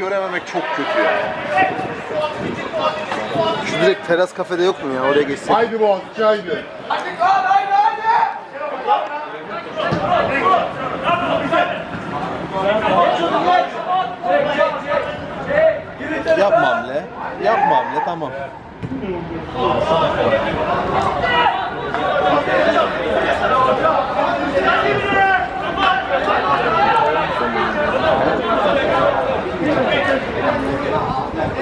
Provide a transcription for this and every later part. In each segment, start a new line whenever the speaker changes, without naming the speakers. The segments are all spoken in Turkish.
görememek çok kötü ya.
Şu direkt teras kafede yok mu ya? Oraya geçsek.
Haydi Boğaziçi haydi.
Yapma hamle. Yapma hamle tamam.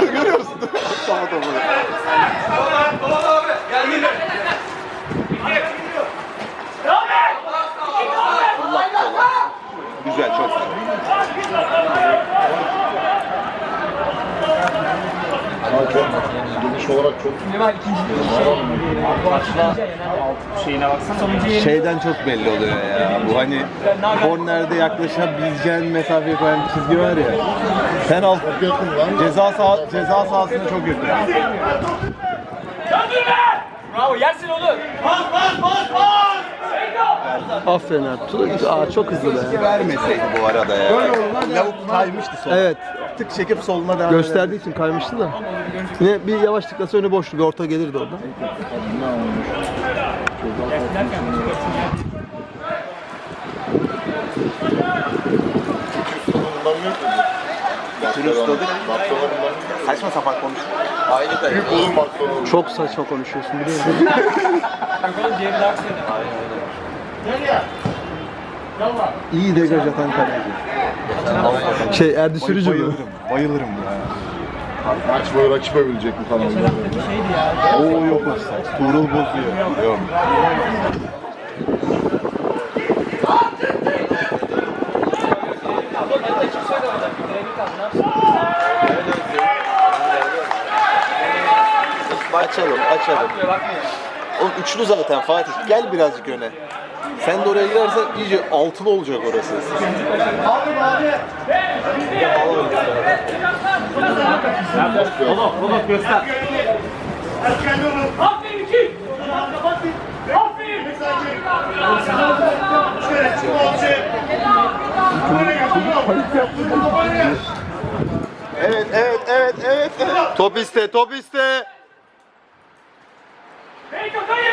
Görüyor musun? Sama topu. Güzel çok güzel.
Ha, çok geniş olarak çok
Şeyden çok belli oluyor ya. Bu hani kornerde yaklaşabileceğin mesafeye koyan çizgi var ya. Penaltı
yakın lan.
ceza sah ceza sahasına çok yakın.
Bravo yersin oğlum.
Aferin abi. Aa, çok hızlı be.
Vermeseydi bu arada ya. Lavuk kaymıştı sonra.
Evet.
Tık çekip soluna devam
Gösterdiği için kaymıştı da. Yine bir yavaş tıklasa önü boştu. Bir orta gelirdi orada.
Saçma sapan konuş.
Büyük oğlum baksana.
Çok saçma konuşuyorsun biliyor musun?
Oğlum diğeri daha kısa.
İyi degaj atan kaleci.
Şey Erdi Sürücü mü?
Bayılırım. Bayılırım ya.
Maç boyu rakip övülecek bu kanalda.
Şeydi ya.
Oo yok o saç. Tuğrul bozuyor. Yok. Açalım, açalım. Oğlum üçlü zaten Fatih. Gel birazcık öne. Sen de oraya girersen iyice altılı olacak orası.
Aferin iki. Aferin.
Evet, evet, evet, evet. evet. Top iste, top iste.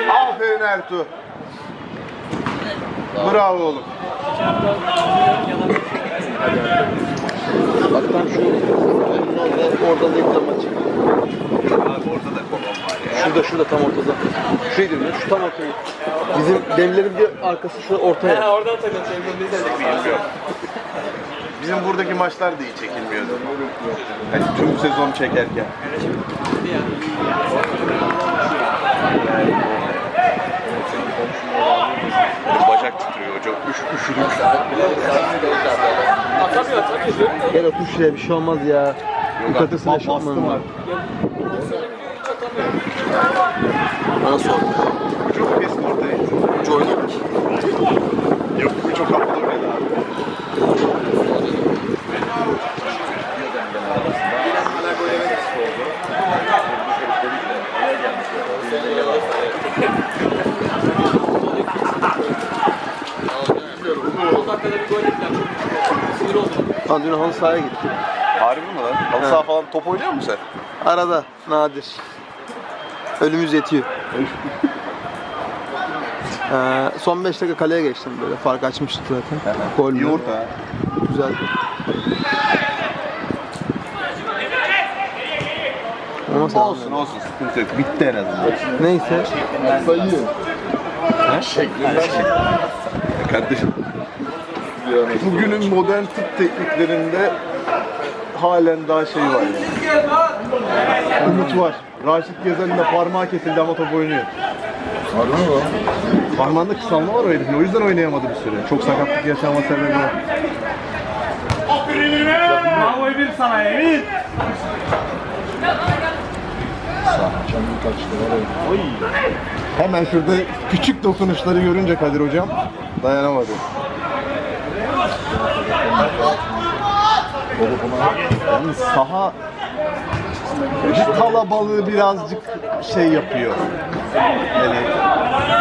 Aferin Ertuğ. Bravo oğlum.
Bak tam şu orada, reklam açık.
Abi orada da kolon var ya.
Şurada şurada tam ortada. Şurayı diyorum ya, şu tam ortaya. Bizim demlerin bir arkası şu ortaya.
Ha oradan takıl sevgilim.
Bizim buradaki maçlar da iyi çekilmiyordu. Yani tüm sezon çekerken. Bacak titriyor hocam. Üş, üşüdük.
Atamıyor atamıyor diyorum da.
Gel otur şuraya bir şey olmaz ya. Yukatırsın
Bastım
eşofmanı.
var.
Bana sor.
Çok pis ortaya.
Ucu oynuyor ki.
Yok bu çok havalı oynadı abi.
Son dakikada bir gol yediler. Sinir oldum.
Lan dün halı sahaya gitti.
Harbi mi lan? Halı saha falan top oynuyor musun sen?
Arada nadir. Ölümüz yetiyor. ee, son 5 dakika kaleye geçtim böyle. Fark açmıştık zaten. Gol mü?
Orta. ha.
Güzel. Ama
Olsun
olsun.
olsun sıkıntı yok. Bitti en azından.
Neyse.
Sayı.
Kardeşim. Bugünün modern tıp tekniklerinde halen daha şey var. Umut var. Raşit Gezen'in de parmağı kesildi ama top oynuyor.
Harbi mi?
Parmağında kısalma var o herifin. O yüzden oynayamadı bir süre. Çok sakatlık yaşama sebebi var.
Bravo Emir sana Emir.
Kaçtı var ya.
Hemen şurada küçük dokunuşları görünce Kadir hocam dayanamadı. Yalnız saha Bu kalabalığı birazcık şey yapıyor. Yani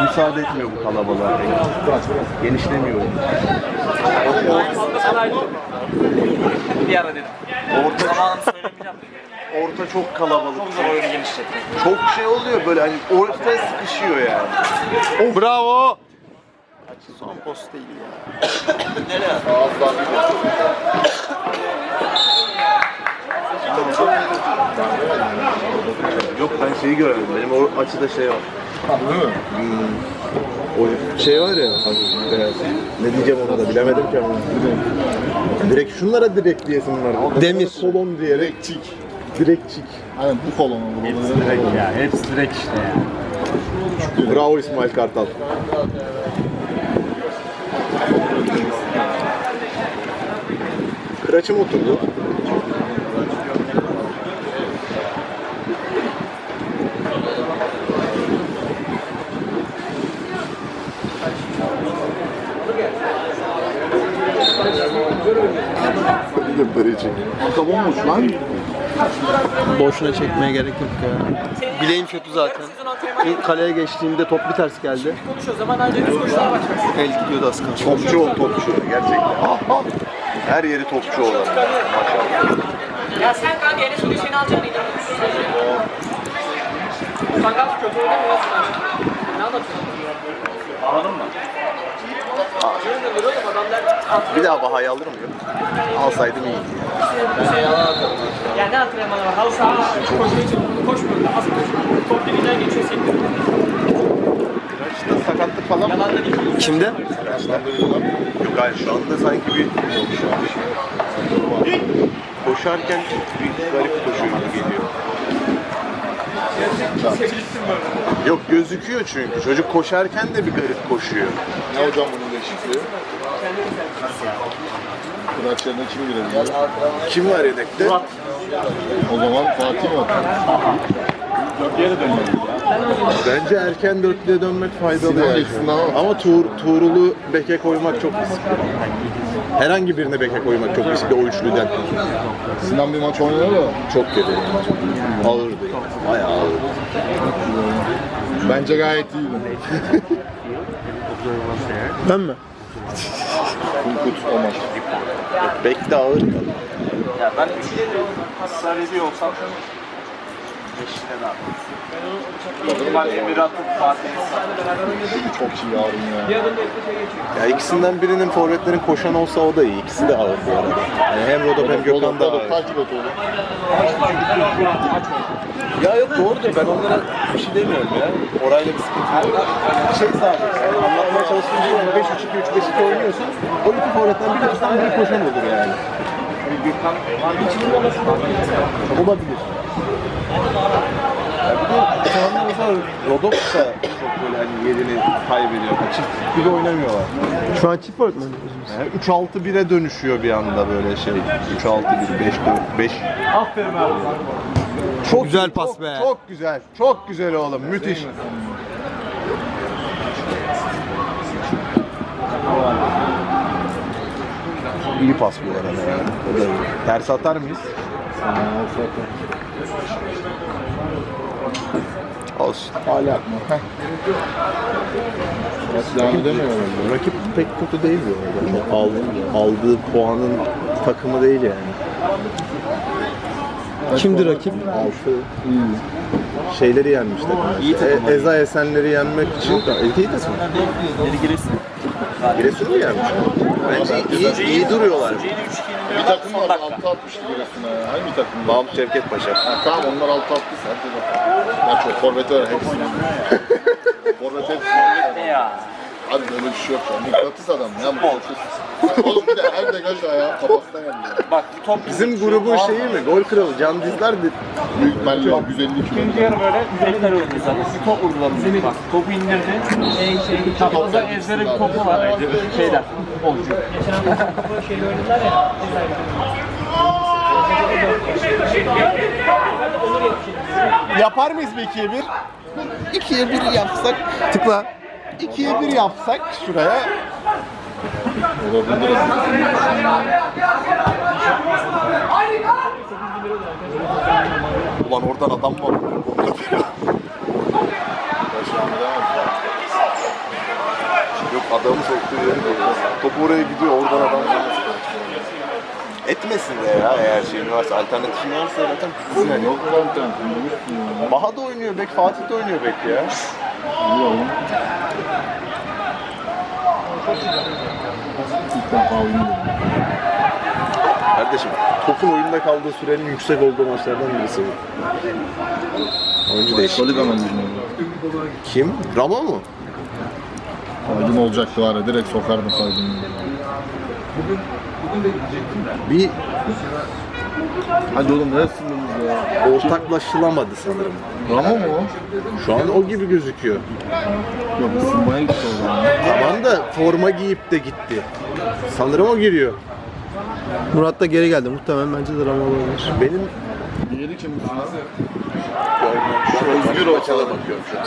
müsaade etmiyor bu kalabalığa. Genişlemiyor.
Bir ara dedim.
Orta,
Zamanını söylemeyeceğim.
orta çok kalabalık.
Çok zor oyunu genişletmek.
Çok şey oluyor böyle hani ortaya sıkışıyor yani.
Bravo. Son post değil ya.
Ağızdan
Yok ben şeyi göremedim. Benim o açıda şey var.
Değil mi?
O şey var ya beyaz. Ne diyeceğim ona da bilemedim ki ama. Direkt şunlara direkt diyesim var.
Demir.
Kolon diyerek
Direkçik.
direkçik.
Aynen bu kolonu. Hepsi direkt ya.
Hepsi direkt işte ya.
Bravo İsmail Kartal. Kıraçım oturdu.
Bir de böyle çek. Arka bomboş lan.
Boşuna çekmeye gerek yok ya. Bileğim kötü zaten. İlk kaleye geçtiğimde top bir ters geldi.
Konuş o zaman ancak düz koşulara başlarsın.
El gidiyordu az kalsın.
Topçu ol topçu. Gerçekten. Her yeri topçu olan.
Ya sen kanka Enes Ulu'yu seni alacak mıydın? Sakal kötü oynamıyorsun aşkım. Ne anlatıyorsun? Anladın mı? Diyorum da görüyorum adamlar
Bir daha Baha'yı alır mıyım? Alsaydım iyiydi.
Ya ne antrenmanı var? Halı sahada koşuyor için koşmuyor. Az koşuyor. Top dibinden geçiyor sektir.
Kıraçta sakatlık falan mı?
Kimde?
Yok hayır şu anda sanki bir koşarken bir garip koşuyor gibi geliyor. Yok gözüküyor çünkü. Çocuk koşarken de bir garip koşuyor.
Ne hocam bunun değişikliği? Kıraç yerine kim girebilir?
Kim var yedekte?
O zaman Fatih mi atar?
Bence erken dörtlüye dönmek faydalı
Sinan
yani.
ama.
Tuğ, Tuğrul'u beke koymak çok riskli. Herhangi birine beke koymak çok riskli o üçlüden.
Sinan bir maç oynadı da.
Çok kötü. Ağırdı yani. Bayağı ağırdı.
Bence gayet iyiydi.
Ben mi?
Kunkut o maç.
Bek de ağır kaldı.
Ya ben sarıcı olsam Beşiktaş'a da Ben Emir atıp Fatih'i
Çok iyi yarın ya.
Ya ikisinden birinin forvetlerin koşan olsa o da iyi. İkisi de ağır bu arada. Yani hem Rodop hem Gökhan da ağır.
Takip et oğlum.
Ya yok doğrudur ben onlara bir şey demiyorum ya. Orayla bir sıkıntı yok. Şey sadece yani anlatmaya çalıştığım şey 5-3-2-3-5-2 oynuyorsun. O iki forvetten biri tutan biri koşan olur yani. Olabilir. Ya bir de şu anda mesela Rodop da çok böyle hani yerini kaybediyor. Çift gibi oynamıyorlar.
Şu an çift forvet mi?
Yani 3-6-1'e dönüşüyor bir anda böyle şey. 3-6-1, 5-4-5.
Aferin abi.
Çok
Güzel
iyi,
pas
çok,
be.
Çok güzel. Çok güzel oğlum. Müthiş. İyi pas bu arada yani. O da iyi. Ters atar mıyız? Olsun.
Hala atma. Herhalde.
Rakip pek kötü değil bu arada. Çok aldı, aldığı puanın takımı değil yani.
Kimdir rakip?
Altı şeyleri yenmişler. İyi e, Eza Esenleri yenmek için iyi de
Geri giresin.
Giresun mu yenmiş? Bence iyi, iyi duruyorlar.
Bir takım var altı atmıştı Giresun'a ya. Hangi takım?
Mahmut Şevket Paşa.
Ha, tamam onlar altı attı sen de. Ya çok forvet var hepsini. forvet hepsini.
Ne ya?
Abi böyle bir şey yok ya. Mıknatıs adam ya mıknatıs. Oğlum bir de her degaj ayağı kafasına geldi ya.
Bak bu top
Bizim grubun şeyi mi? Gol kralı Can Dizler de
Büyük ihtimalle 150 kilo.
İkinci yarı böyle 150 tane oynadı zaten. Bir top vurdular. Bizim bak topu indirdi. Şey, şey, Kafada ezbere bir topu var. Şeyden. Olcu. Geçen hafta topu şeyle oynadılar ya.
Yapar mıyız bir ikiye bir? İkiye bir yapsak. Tıkla. İkiye bir yapsak şuraya.
Olabilir. Ulan oradan adam var.
Yok adamı soktuğu yeri de Top oraya gidiyor oradan adam Etmesin de ya eğer şeyin varsa alternatifin varsa zaten gitsin yani.
Yok lan. Bulursun ya.
Baha da oynuyor bek, Fatih de oynuyor bek ya.
Defa oynuyorum.
Kardeşim topun oyunda kaldığı sürenin yüksek olduğu maçlardan birisi bu. Oyuncu değişik.
Soliga mı.
Kim? Rama mı?
Aydın olacaktı var ya direkt sokardım Aydın'ı.
Bir
Hadi oğlum ne?
Ortaklaşılamadı sanırım.
Ramo mu o?
Şu an o gibi gözüküyor.
Yok ısınmaya gitti o zaman.
Tamam da forma giyip de gitti. Sanırım o giriyor.
Murat da geri geldi. Muhtemelen bence de Ramo olabilir.
Benim
Diğeri kim abi?
Şu Özgür Oçal'a bakıyorum şu an.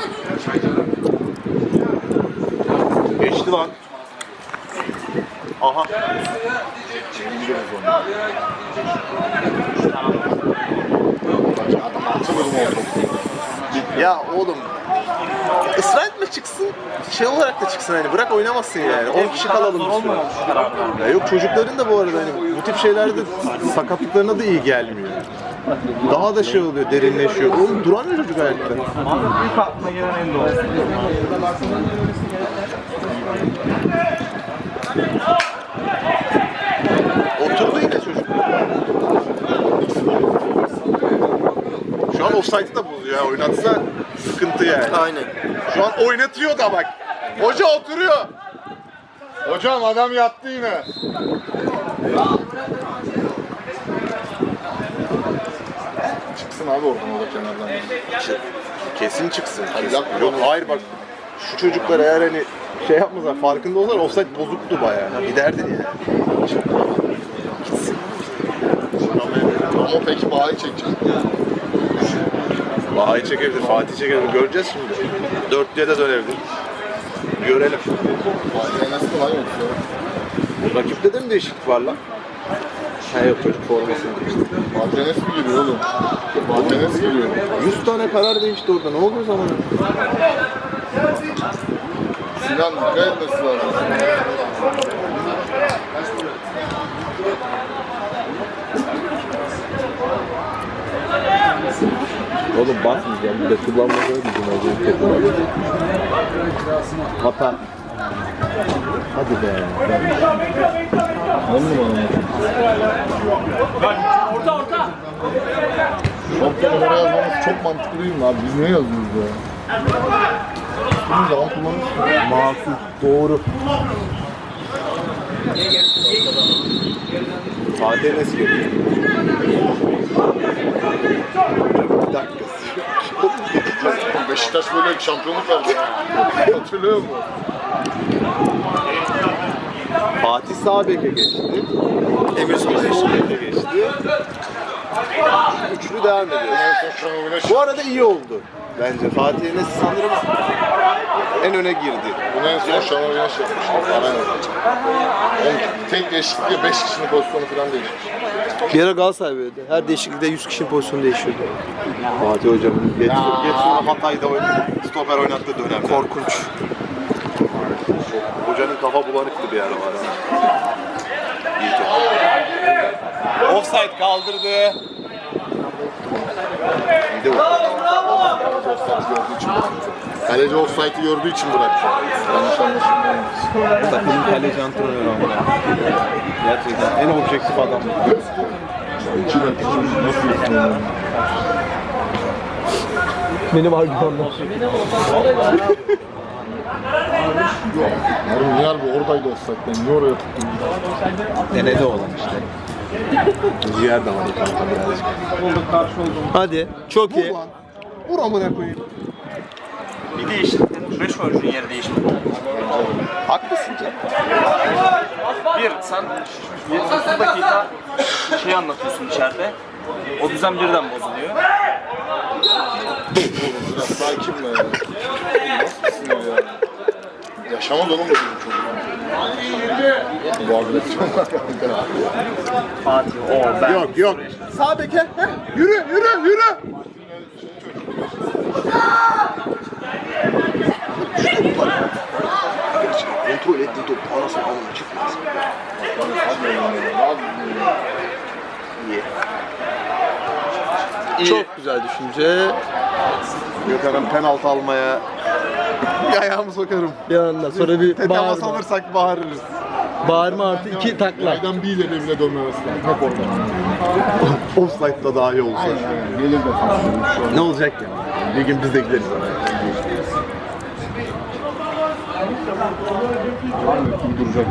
Geçti lan. Aha
o topu.
Ya oğlum ısrar etme çıksın. Şey olarak da çıksın hani bırak oynamasın yani. 10 kişi kalalım. Bir. Ya yok çocukların da bu arada hani bu tip şeylerde sakatlıklarına da iyi gelmiyor. Daha da şey oluyor, derinleşiyor. Oğlum duramıyor çocuk ayakta.
İlk aklıma gelen en doğrusu.
Oturdu yine çocuk. Şu an offside'ı da bozuyor ya. Oynatsa sıkıntı yani.
Aynen.
Şu an oynatıyor da bak. Hoca oturuyor.
Hocam adam yattı yine. Çıksın abi oradan o da kenardan.
Kesin çıksın.
Hadi yapma.
Yok hayır bak. Şu çocuklar eğer hani şey yapmasalar farkında olsalar offside bozuktu bayağı. Giderdin yani.
Ama peki bağı çekecek.
Bahayı çekebilir, Fatih çekebilir. Göreceğiz şimdi. Dörtlüye de dönebilir. Görelim.
Bağı nasıl lan yoksa?
Rakipte de mi değişiklik var lan? Ha yok çocuk formasını değişti.
Martinez mi giriyor oğlum? Martinez giriyor.
100 tane karar değişti orada. Ne oluyor zaman?
Sinan dikkat etmesi lazım.
Oğlum basmayacağım. Bir de kullanmaya bizim acı. Hata. Hadi be.
On numara.
Orta orta.
Şampiyon numara yazmamız çok mantıklı değil mi abi? Biz niye yazıyoruz ya? Bunu zaman kullanmışsın.
Makul. Doğru. Fatih nasıl geliyor? Bir dakika.
Beşiktaş böyle şampiyonluk verdi. Hatırlıyor musun?
Fatih sağ beke geçti. Emir beke geçti. Üçlü devam ediyor.
Oyuna
Bu arada iyi oldu. Bence Fatih Enes sanırım en öne girdi.
Bunu en son Şenol Güneş yapmış. Aynen. Oğlum, tek değişiklikle 5 kişinin pozisyonu falan değişmiş.
Bir ara Galatasaray böyleydi. Her değişiklikte 100 kişinin pozisyonu değişiyordu.
Fatih hocamın geç, geç Hatay'da oynadı. Stoper oynattığı dönemde.
Korkunç.
Hocanın kafa bulanıktı bir ara var. İyi. Offside kaldırdı. Bir de
Kaleci offside'i gördüğü için bıraktı. Yanlış anlaşılmamış.
takımın kaleci antrenörü ama. Gerçekten en objektif adam.
İki dakika nasıl yapıyor?
Benim argümanlar.
Harbi niye harbi oradaydı offside? Ben niye oraya tuttum?
Denedi olan işte. Ciğer damarı kanka birazcık.
Hadi. Çok iyi.
Vur lan. Vur amına koyayım.
Bir değişiklik. Beş oyuncunun yeri değişti.
Haklısın canım.
Bir, sen 30 dakika şey anlatıyorsun içeride. O düzen birden bozuluyor.
Biraz sakin be. Nasıl ısınıyor ya? Yaşamadı oğlum bu çocuk. Bu agresyon var
Fatih o ben.
Yok yok. Sağ beke. Heh. Yürü yürü yürü.
Kontrol ettiğin top anasını alın çıkmaz.
Çok güzel düşünce.
Gökhan'ın penaltı almaya bir ayağımı sokarım.
Bir anda sonra bir
Temas
bağırma.
alırsak bağırırız.
Bağırma artı iki takla.
Yaydan bir ileri bile dönmemesi lazım. Hep orada.
Offside'da dahi olsa.
Aynen aynen. Gelir de.
Ne olacak ya? Bir gün biz de gideriz.
Kim duracak?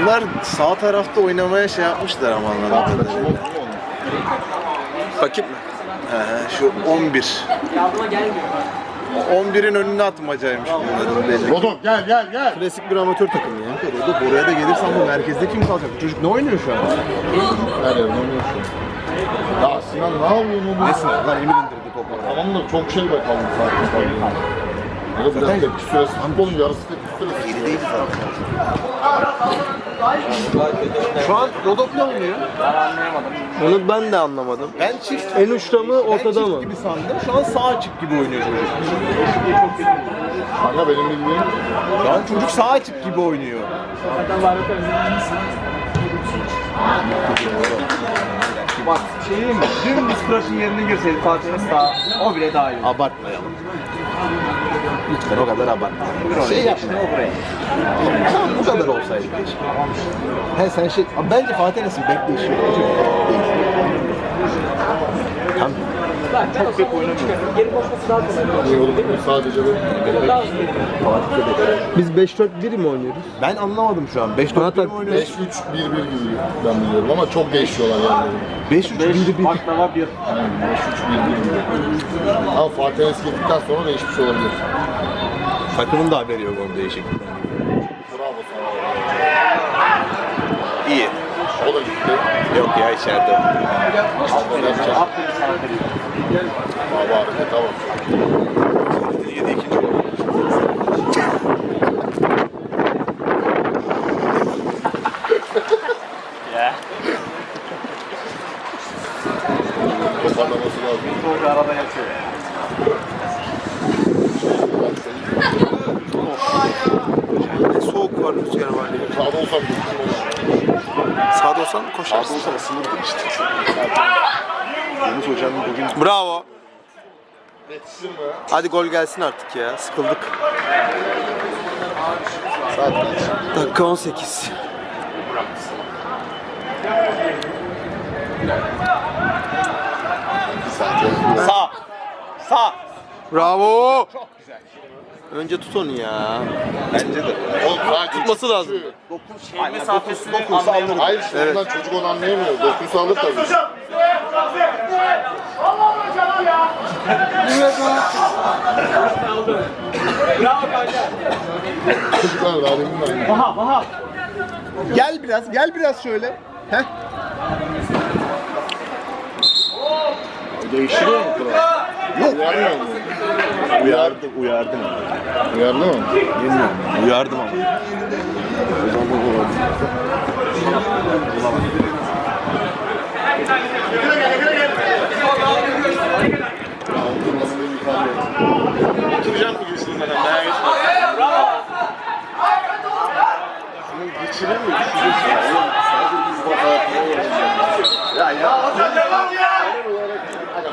Bunlar sağ tarafta oynamaya şey yapmışlar ama kadarıyla.
Bakayım mı?
He şu 11.
Yardıma gelmiyor.
11'in önüne atmacaymış bunların belli.
Rodon gel gel gel.
Klasik bir amatör takım ya. Orada buraya da gelirsen bu merkezde kim kalacak? Bu çocuk ne oynuyor şu an?
Her oynuyor şu an. Ya Sinan ne yapıyorsun oğlum?
Nesin? Lan Emir indirdi topu.
Tamam da çok şey be kaldı zaten. Böyle biraz tepki süresi. Futbolun yarısı tepki süresi.
Geri değil zaten. Şu an Rodop ne oynuyor?
Onu ben de anlamadım.
Ben çift
En uçta mı
ben
ortada
çift
mı?
gibi sandım. Şu an sağ açık gibi oynuyor çocuk.
Kanka benim bildiğim
Şu an çocuk sağ açık gibi oynuyor.
Bak şey diyeyim mi? Dün biz Kıraş'ın yerine girseydik Fatih Sağ, o bile daha iyi.
Abartmayalım. Lütfen o kadar abartmayalım.
Şey yapma.
Tamam bu kadar olsaydı. He sen şey, bence Fatih Enes'in bekleyişi yok.
Çok pek oynamıyor. Geri koşması daha kolay.
oğlum sadece böyle.
Biz 5-4-1 mi oynuyoruz?
ben anlamadım şu an. 5
Bana
4
tak-
mi oynuyor?
5-3-1-1 gibi ben biliyorum ama çok değişiyorlar yani.
5 3 1 1
Baklava bir.
Aynen 5-3-1-1 gibi. Ama Fatih Enes gittikten sonra değişmiş olabilir.
Takımın da haberi yok onun değişikliğinden.
Bravo sana.
İyi.
O da gitti.
Yok ya içeride.
Yapacak.
Aferin sana Ferit.
Baba harekete bak.
7 ikinci gol.
Ya.
Toparlaması lazım.
Doğru arada yatıyor.
Ne soğuk var rüzgar var diye.
Sağda olsam gittim olur.
Sağda olsan koşarsın.
Sağda olsa ısınırdı işte. Yunus Hoca'nın bugün
Bravo.
Yetişsin mi?
Hadi gol gelsin artık ya. Sıkıldık.
Saat kaç?
Dakika 18.
Bir saat yazıyor.
Sağ. Sağ.
Bravo. Çok güzel. Önce tut onu ya.
bence de.
Oğlum
Tutması lazım.
Şey mesafesini anlayamadım.
Hayır bundan çocuk onu anlayamıyor. Dokunsa alır tabii.
Bravo kanka.
Çocuklar daha demin ben.
Baha baha.
Gel biraz, gel biraz şöyle. Heh.
Değiştiriyor mu kural? Yok. Uyarmıyor mu?
Uyardım, uyardım.
Uyardı mı?
Bilmiyorum. Uyardım ama.
Oturacağım bugün sizin zaten. Merak etme. Şunu geçirir mi? Ya ya.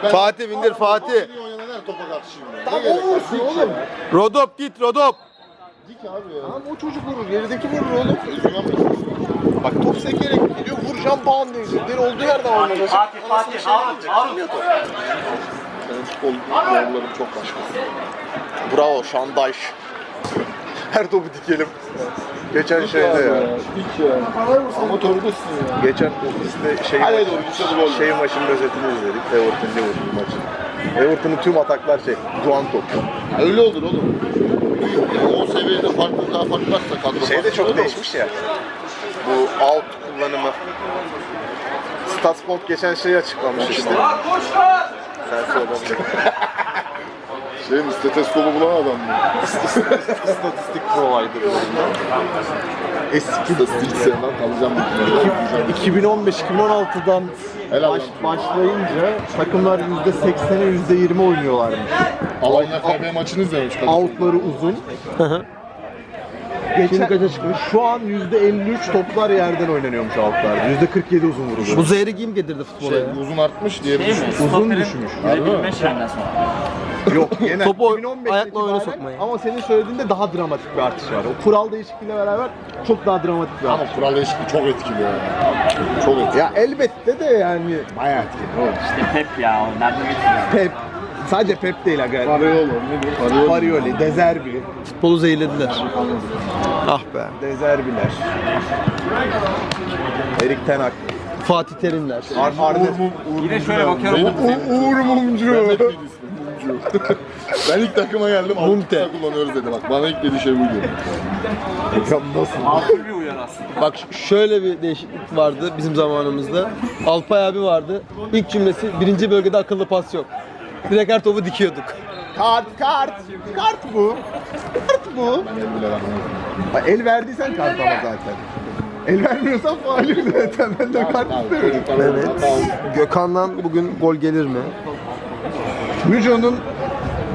Fatih bindir Fatih.
Oynanan her topa karşı şimdi. Tam o vursun oğlum.
Rodop git Rodop.
Dik abi ya.
Tamam o çocuk vurur, gerideki vurur oğlum.
Özgüven?
Bak top sekerek gidiyor, vuracağım bağım diyecek. Deri olduğu yerden oynayacak.
Fatih Fatih. Harun. Harun.
Benim futbol yollarım çok başka.
Bravo, Şandaş. Her topu dikelim. Geçen şeyde ya.
Dik ya. Amatördesin ya.
Geçen ofiste şey,
Hadi doğru, gol.
şey maçının özetini izledik. Everton Liverpool maçı. Everton'un tüm ataklar şey, duan top.
Öyle olur oğlum. O seviyede farklı daha farklı varsa kadro.
Şey de çok değişmiş ya. Bu alt kullanımı. Statsport geçen şeyi açıklamış işte. Sen söyle.
Şey mi? Stetoskopu bulan adam mı?
İstatistik providerlarında. Eski
İstatistik sevmem kalacağım.
2015-2016'dan
Helal
baş,
lan.
başlayınca takımlar %80'e %20 oynuyorlarmış.
Alanya FB maçını izlemiş kadın.
Outları uzun.
Şimdi kaça çıkmış?
Şu an %53 toplar yerden oynanıyormuş altlarda. %47 uzun vurulu.
Bu zehri kim getirdi futbola
Şey,
ya?
uzun artmış diye
Değil mi?
düşmüş.
Uzun
Stoperin
düşmüş.
Girebilme şeyinden sonra.
Yok genel.
Topu
2015
ayakla oyuna
itibaren
sokmayı.
Ama senin söylediğinde daha dramatik bir artış var. O kural değişikliğiyle beraber çok daha dramatik bir
Ama
artış.
kural değişikliği çok etkili yani. Çok etkili.
Ya elbette de yani bayağı etkili. oğlum.
İşte Pep ya. o Nereden getiriyor?
Pep. Sadece Pep değil aga.
Diyor? Pariolo.
Farioli, Dezerbi,
Futbolu zehirlediler. Ah be.
Dezerbiler. Erik Ten Hag.
Fatih Terimler.
Ar Arne.
Yine şöyle bakıyorum.
Uğur Mumcu. Mumcu. ben ilk takıma geldim. Mumte. Kullanıyoruz dedi bak. Bana ilk dediği şey buydu.
Nasıl?
Makul bir uyarı aslında.
Bak ş- şöyle bir değişiklik vardı bizim zamanımızda. Alpay abi vardı. İlk cümlesi birinci bölgede akıllı pas yok. Direkt her topu dikiyorduk.
Kart, kart. Kart bu. Kart bu.
El bile
El verdiysen kart ama zaten. El vermiyorsan faul zaten. Ben de kart istemiyorum.
Evet. Gökhan'dan bugün gol gelir mi?
Müco'nun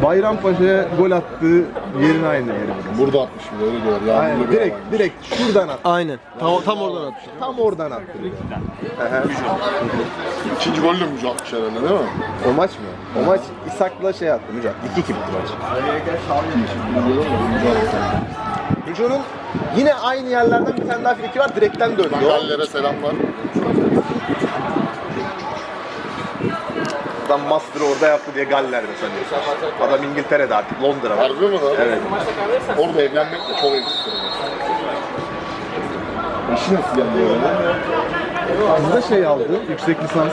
Bayrampaşa'ya gol attığı yerin aynı yeri.
Burada atmış bir öyle diyorlar. Ya,
Aynen, direkt, direkt şuradan at.
Aynen. Tam, tam oradan atmış.
Tam oradan attı.
İkinci golü de Mumcu atmış herhalde değil mi?
O maç mı? O maç İshak'la şey attı Müco. 2-2 bitti maç. Müco'nun yine aynı yerlerden bir tane daha friki var. Direkten döndü. o.
Gallere selamlar.
Adam master orada yaptı diye Galler'de sanıyorsun. Adam İngiltere'de artık Londra'da.
Harbi mi lan?
Evet.
Orada evlenmek de çok ekstra. İşi nasıl yani öyle?
Bizde şey aldı, yüksek lisans.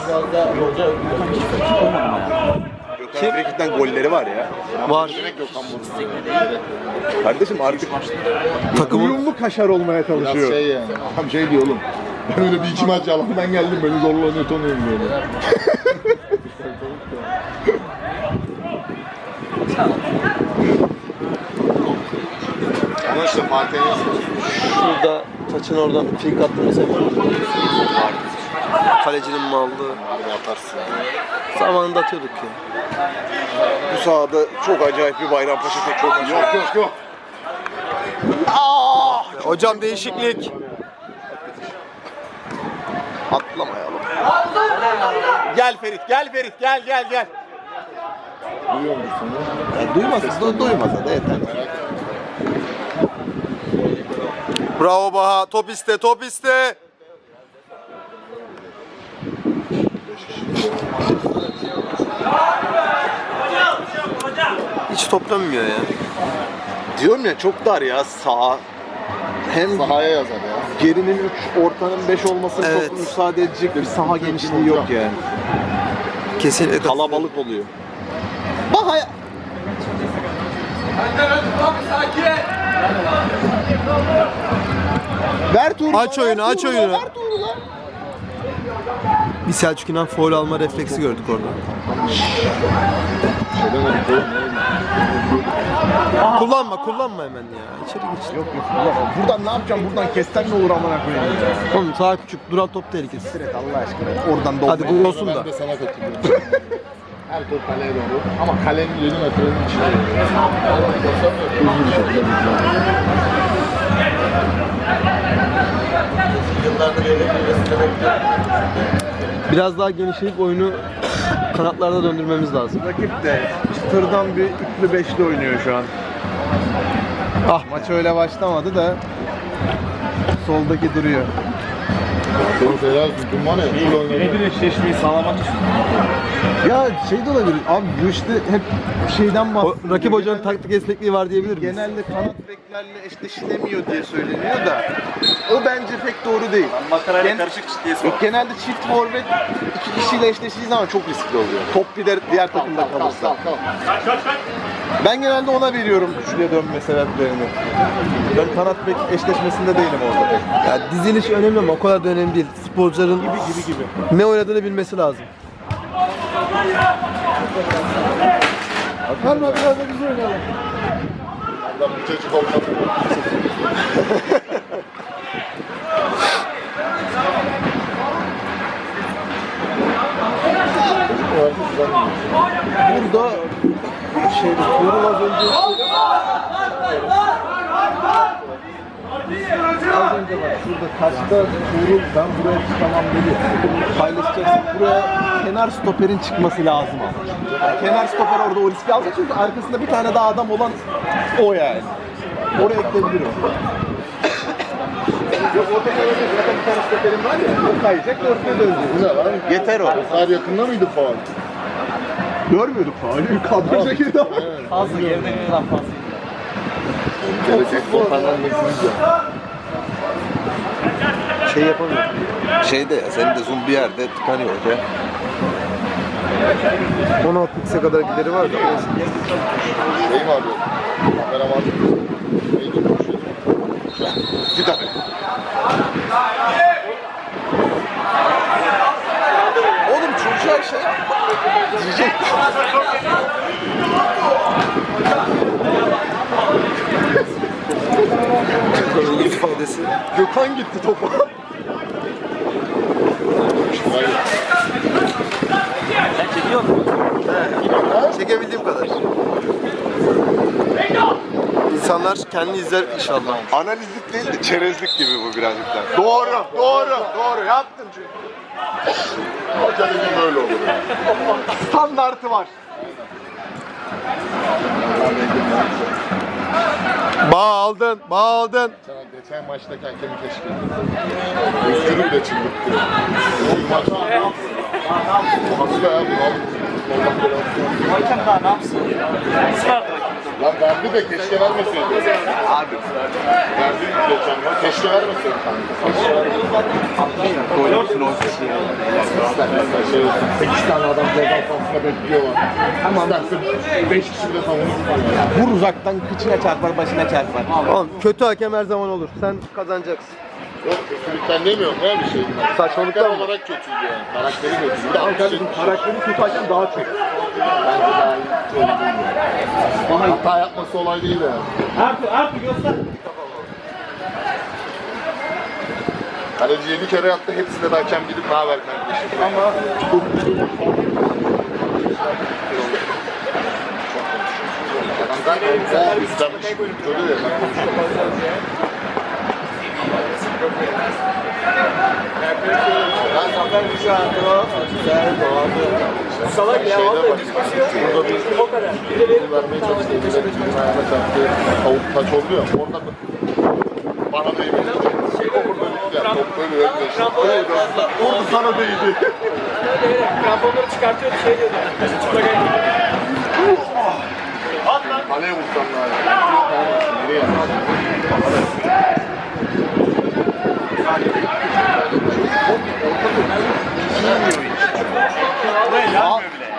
Gökhan Frikik'ten golleri var ya.
Var.
Kardeşim artık
Takımın
uyumlu kaşar olmaya
Biraz
çalışıyor.
şey yani. Tam şey diyor oğlum. Ben öyle bir iki maç yalandan geldim beni zorla oynat oynuyorum böyle. Ama işte Fatih'in
şurada saçın oradan fake attığını seviyorum. Kalecinin mallığı.
Harbi atarsın.
Zamanında atıyorduk ya.
Bu sahada çok acayip bir Bayrampaşa tek çok.
Yok yok yok.
Hocam değişiklik.
Atlamayalım. Gel Ferit, gel Ferit, gel gel gel.
Duyuyor musun?
Ya duymasa da duymasa da yeter.
Bravo Baha. Top iste, top iste. Hiç toplamıyor ya.
Diyorum ya çok dar ya sağ. Hem
Sahaya yazar ya.
Gerinin 3, ortanın 5 olmasına
Evet.
çok müsaade edecek bir saha genişliği yok yani.
Kesinlikle
Kalabalık oluyor. Baha Ver Tuğrul'a,
Aç oyunu, aç oyunu.
Ver Tuğrul'a.
Bir Selçuk İnan foul alma refleksi gördük orada. Kullanma, kullanma hemen ya. İçeri geç.
Yok yok ulan buradan ne yapacağım buradan kesten ne olur amına koyayım ya.
Oğlum sağ küçük, duran top tehlikesi.
Evet Allah aşkına oradan da
Hadi gol olsun da.
Ben de sana katılıyorum. Her top kaleye doğru. Ama kalenin 7 metrenin içine.
Biraz daha genişleyip oyunu kanatlarda döndürmemiz lazım.
Rakip de çıtırdan bir üçlü beşli oynuyor şu an.
Ah
Maç öyle başlamadı da soldaki duruyor.
Senin Feyyaz dün var ya. Full oynadı.
Birebir eşleşmeyi sağlamak için.
Ya şey de olabilir. Abi bu işte hep şeyden
o,
bahsediyor.
rakip hocanın taktik esnekliği var diyebilir miyiz?
genelde kanat beklerle eşleşilemiyor diye söyleniyor da o bence pek doğru değil.
Makarayla
Gen-
karışık ciddiyesi var.
genelde çift forvet iki kişiyle eşleştiği zaman çok riskli oluyor. Top bir de diğer takımda kalırsa. Ben genelde ona veriyorum üçlüye dönme sebeplerini. Ben kanat bek eşleşmesinde değilim orada pek.
Ya diziliş önemli ama o kadar da önemli değil. Futbolcuların
Gibi gibi gibi.
ne oynadığını bilmesi lazım.
Atarma biraz da biz oynayalım.
Adam bir çocuk olmadı.
Burada şey Tuğrul az önce Az önce bak şurada taşta Tuğrul ben buraya çıkamam dedi. Paylaşacaksın. Buraya kenar stoperin çıkması lazım ama. Yani kenar stoper orada o riski alacak çünkü arkasında bir tane daha adam olan o yani. Oraya ekleyebilirim. Yok ortaya öyle zaten bir tane stoperin var ya o kayacak ortaya dönecek.
Ne lan?
Yeter o.
Kadar yakında mıydı faul?
Görmüyorduk faali. Kadro şekilde ama.
Fazla yerine kadar fazla.
Gelecek toparlan
Şey yapamıyorum. Şeyde ya senin de zoom bir yerde tıkanıyor ya. 16 x'e kadar gideri var da.
Şey mi arıyor? Kamera var. Neydi bu?
Bir dakika. Oğlum çocuğa şey diyecek. Gökhan'ın yüz ifadesi. Gökhan gitti topa.
Sen çekiyor musun?
Çekebildiğim kadar. İnsanlar kendi izler inşallah.
Analizlik değil de çerezlik gibi bu birazcık daha. Doğru, doğru, doğru. Yaptın çünkü.
Hoca dedim böyle olur.
Standartı var.
Bağ aldın, bağ aldın.
Sen geçen maçtaki hakemi keşke. Özgür'ü bile çıldırttı. Bu maç Hasta ya bu. Allah belasını.
Hakem daha ne yapsın? Israr
Lan verdi de keşke vermeseydi.
Abi.
Verdi geçen maç. Keşke vermeseydi kanka. Şey, 8 tane adam ceza sahasında bekliyorlar. Tamam. İsterse 5 kişi bile savunup
Vur uzaktan kıçına çarpar, başına çarpar.
Oğlum kötü hakem her zaman olur. Sen kazanacaksın.
Yok kötülükten demiyorum ya bir şey.
Saçmalıktan
Karakter
mı?
olarak kötüydü yani. Karakteri kötüydü. Bir
Kardeşim karakteri kötü hakem daha çok.
Bence daha iyi oyuncu. Hata yapması olay değil yani.
Artı, artı göster.
Kaleci 7 kere yaptı. Hepsinde de hakem gidip ne haber kardeşim. Ama Adam zaten o üstlenmiş görüyor ya. Ben konuşuyorum.
Salak ya vallahi biz koşuyor.
Burada bir
O kadar.
bir vermeye çalıştı. Bir ayağına çarptı. Tavuk taç oldu ya. Orada? Bana değmedi. Şey orada bitti ya. Top böyle öyle işte. Öyle
Orada sana değdi.
Kramponları çıkartıyor şey diyordu. Çıplak ayak.
Kaleye vursam lazım. Nereye?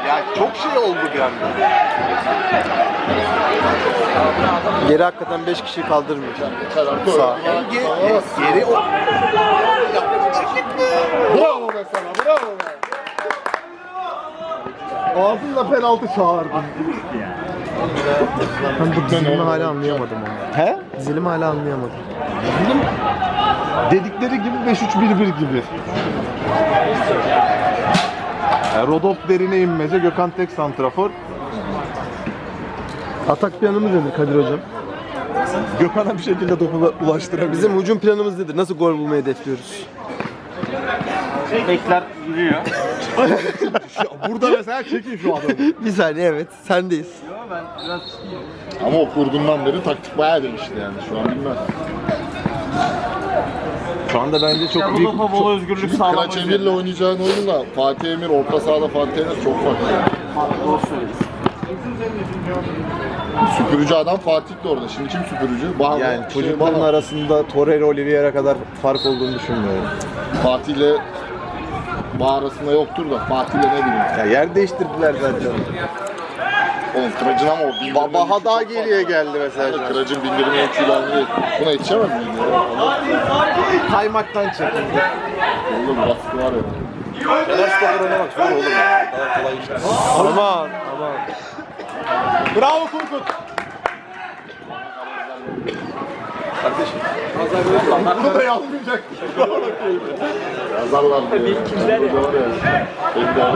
Ya çok şey oldu bir anda.
Geri hakikaten 5 kişiyi kaldırmıyor.
Sağ.
Ge- geri o.
Bravo be sana, bravo be.
Ağzınla penaltı çağırdın.
Ben bu dizilimi hala anlayamadım ama.
He?
Dizilimi hala anlayamadım.
Dedikleri gibi 5-3-1-1 gibi. Rodolf derine inmece, Gökhan tek santrafor.
Atak planımız nedir Kadir Hocam?
Gökhan'a bir şekilde topu ulaştırabilir.
Bizim hücum planımız nedir? Nasıl gol bulmayı hedefliyoruz?
Bekler yürüyor.
Burada mesela çekin şu adamı.
bir saniye evet. Sendeyiz.
Ama o kurduğundan beri taktik bayağı değişti yani şu an bilmem.
Şu anda bence çok büyük...
topa bol özgürlük sağlamak
Kıraç Emir'le oynayacağın oyunla Fatih Emir orta sahada Fatih Emir çok farklı.
Doğru söylüyorsun.
Süpürücü adam Fatih de orada. Şimdi kim süpürücü? Bahar.
Yani
Şey,
çocukların
Bahar.
arasında Torreira Oliveira kadar fark olduğunu düşünmüyorum.
Fatih ile Bahar arasında yoktur da Fatih ile ne bileyim.
Ya yer değiştirdiler zaten.
Oğlum Kıraç'ın ama o bindirme
Ba- Baha
yükü
daha geriye geldi mesela.
fazla. Kıraç'ın bindirme yüküyle aynı. Buna yetişemez miyim ya?
Kaymaktan çekildi.
Oğlum baskı var ya.
Kenar stoper oynamak zor ya. Daha kolay işte.
Aman aman.
Bravo Kurkut. Bunu da yazmayacak.
Yazarlar. Tabii kimler ya.